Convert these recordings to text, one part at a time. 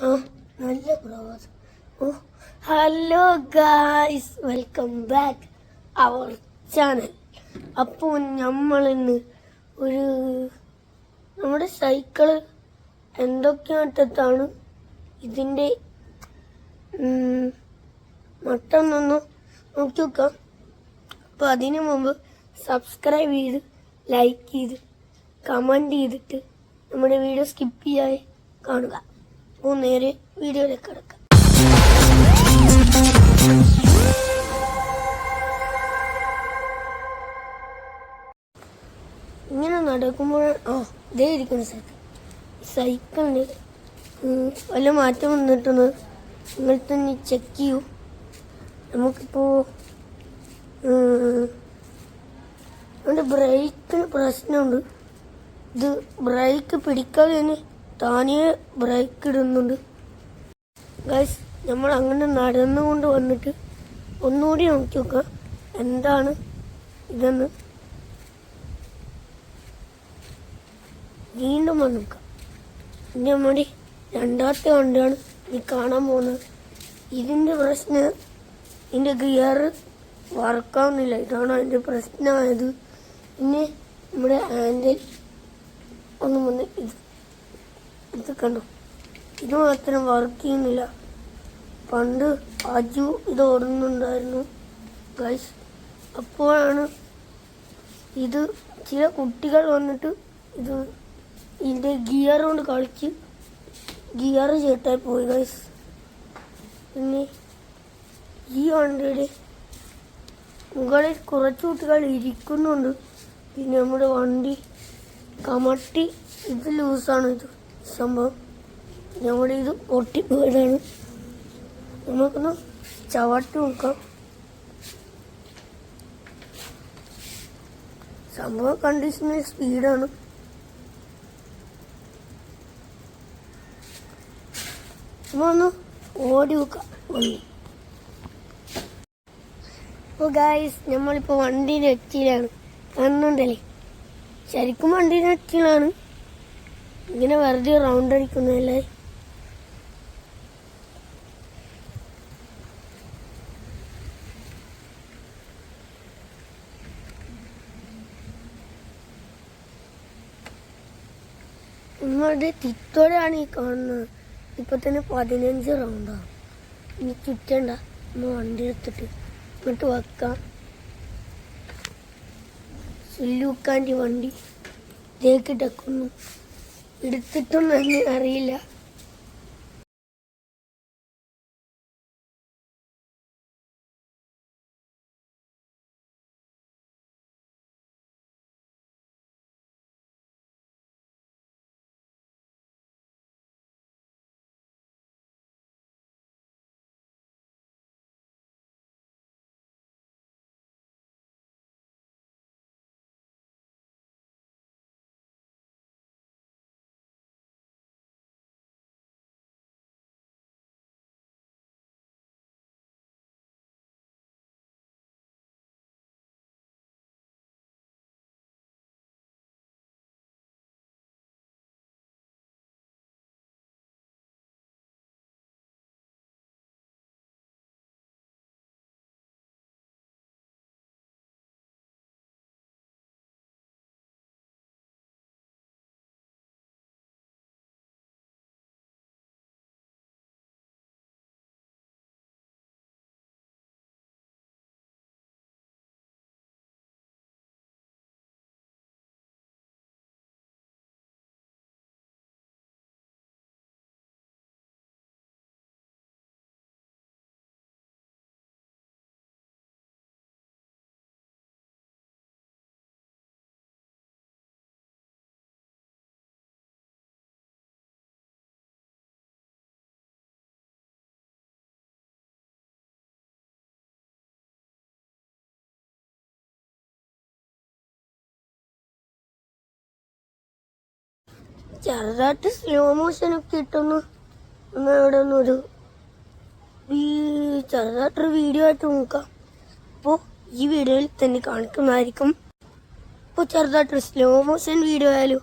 നല്ല ഓ hello guys welcome back our channel. അപ്പോൾ നമ്മളിന്ന് ഒരു നമ്മുടെ സൈക്കിൾ എന്തൊക്കെയാട്ടത്താണ് ഇതിന്റെ മട്ടൊന്നൊന്ന് നോക്കി നോക്കാം അപ്പോൾ അതിനു മുമ്പ് സബ്സ്ക്രൈബ് ചെയ്ത് ലൈക്ക് ചെയ്ത് കമന്റ് ചെയ്തിട്ട് നമ്മുടെ വീഡിയോ സ്കിപ്പ് ചെയ്യാതെ കാണുക. നേരെ വീഡിയോയിലേക്ക് കിടക്കാം. ഇങ്ങനെ നടക്കുമ്പോൾ ആ ഇതേ ഇരിക്കുന്ന സൈക്കിൾ സൈക്കിളിന് വല്ല മാറ്റം വന്നിട്ടൊന്ന് നിങ്ങൾ തന്നെ ചെക്ക് ചെയ്യൂ. നമുക്കിപ്പോൾ അതിന്റെ ബ്രേക്കിന് പ്രശ്നമുണ്ട്. ഇത് ബ്രേക്ക് പിടിക്കാതെ തന്നെ താനേ ബ്രേക്ക് ഇടുന്നുണ്ട്. ഗൈസ് നമ്മൾ അങ്ങനെ നടന്നുകൊണ്ട് വന്നിട്ട് ഒന്നുകൂടി നോക്കി നോക്കാം. എന്താണ് ഇതെന്ന്? വീണ്ടും വന്ന് ഇനി നമ്മുടെ രണ്ടാമത്തെ വണ്ടിയാണ് നീ കാണാൻ പോകുന്നത്. ഇതിന്റെ പ്രശ്നം ഇതിന്റെ ഗിയർ വർക്കാവുന്നില്ല ഇതാണ് അതിന്റെ പ്രശ്നമായത്. പിന്നെ നമ്മുടെ ഹാൻഡിൽ ഒന്ന് വന്ന് ഇത് കണ്ടു. ഇത് മാത്രം വർക്ക് ചെയ്യുന്നില്ല. പണ്ട് അജു ഇത് ഓടുന്നുണ്ടായിരുന്നു ഗൈസ് അപ്പോഴാണ് ഇത് ചില കുട്ടികൾ വന്നിട്ട് ഇത് ഇതിന്റെ ഗിയർ കൊണ്ട് കളിച്ച് ഗിയർ ചേട്ടായി പോയി ഗൈസ് പിന്നെ ഈ വണ്ടിയുടെ മുകളിൽ കുറച്ച് കുട്ടികൾ ഇരിക്കുന്നുണ്ട്. പിന്നെ നമ്മുടെ വണ്ടി കമട്ടി ഇത് ലൂസാണ് ഇത്. സംഭവം. ഞങ്ങളുടെ ഇത് പൊട്ടിപ്പോയതാണ് നമുക്കൊന്ന് ചവട്ടി നോക്കാം. സംഭവം കണ്ടീഷനിൽ സ്പീഡാണ് നമ്മളൊന്ന് ഓടി നോക്കാം. വണ്ടി ഗായ്സ് നമ്മളിപ്പോൾ വണ്ടീന്റെ ഒച്ചയിലാണ് കാണുന്നുണ്ടല്ലേ ശരിക്കും വണ്ടീന്റെ ഒച്ചയിലാണ് ഇങ്ങനെ വെറുതെ റൗണ്ട് അടിക്കുന്നല്ലേ നിങ്ങളുടെ തിത്തോടെയാണ് ഈ കാണുന്നത്. ഇപ്പൊ തന്നെ പതിനഞ്ച് റൗണ്ടാണ് ഇനി ചുറ്റണ്ട വണ്ടി എടുത്തിട്ട് എന്നിട്ട് വെക്കാം. സുല്ലൂക്കാന്റെ വണ്ടി. ഇതേക്കിട്ടൊക്കുന്നു എടുത്തിട്ടൊന്നും എന്നെ അറിയില്ല. ചെറുതായിട്ട് സ്ലോ മോഷനൊക്കെ ഇട്ടൊന്ന് ഒന്ന് ഇവിടെ ഒന്നൊരു ചെറുതായിട്ടൊരു വീഡിയോ ആയിട്ട് നോക്കാം. അപ്പോൾ ഈ വീഡിയോയിൽ തന്നെ കാണിക്കുന്നതായിരിക്കും. ഇപ്പോൾ ചെറുതായിട്ടൊരു സ്ലോ മോഷൻ വീഡിയോ ആയാലും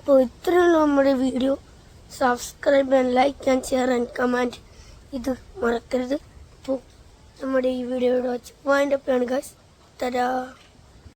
അപ്പോൾ ഇത്രയുള്ള നമ്മുടെ video. Subscribe and like and share and comment ഇത് മറക്കരുത്. അപ്പോൾ നമ്മുടെ ഈ വീഡിയോയുടെ വാച്ച് വൈൻഡപ്പ് ആണ് ഗൈസ് തരാ